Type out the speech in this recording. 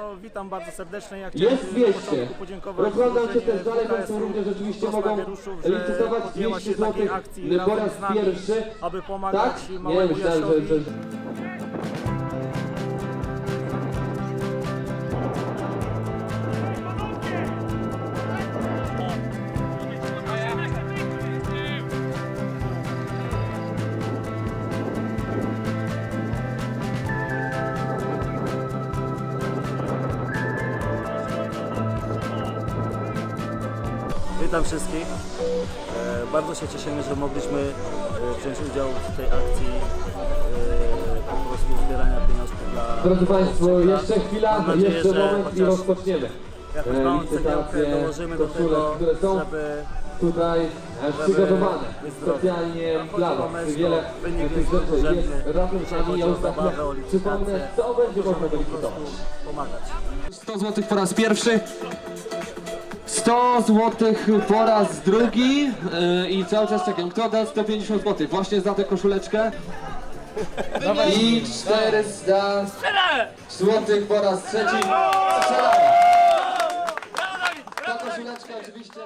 no witam bardzo serdecznie. Ja Jest chciałem na 200. początku podziękować Rozglądam się drużynie też dalej, WKS-u Państwo również rzeczywiście mogą że licytować podjęła 200 się takiej zł akcji po razem raz z nami, pierwszy. aby pomagać Tak? Nie, małemu myślałem, że... Jasiowi. że... Witam wszystkich. E, bardzo się cieszymy, że mogliśmy e, wziąć udział w tej akcji e, po prostu zbierania pieniążków dla Drodzy Państwo, jeszcze chwila, nadzieję, jeszcze moment i rozpoczniemy. Jakąś małą cegiełkę dołożymy do tego, które są żeby tutaj przygotowane specjalnie dla Was. Wiele tych jest rzeczy jest razem z Dzisiaj nami. chodzi Ja o już za chwilę zabawę, o przypomnę, co będzie można pomagać. 100 zł po raz pierwszy. 100 zł po raz drugi y, i cały czas czekam. Kto da 150 zł? Właśnie za tę koszuleczkę. I 400 złotych po raz trzeci. Ta koszuleczka oczywiście...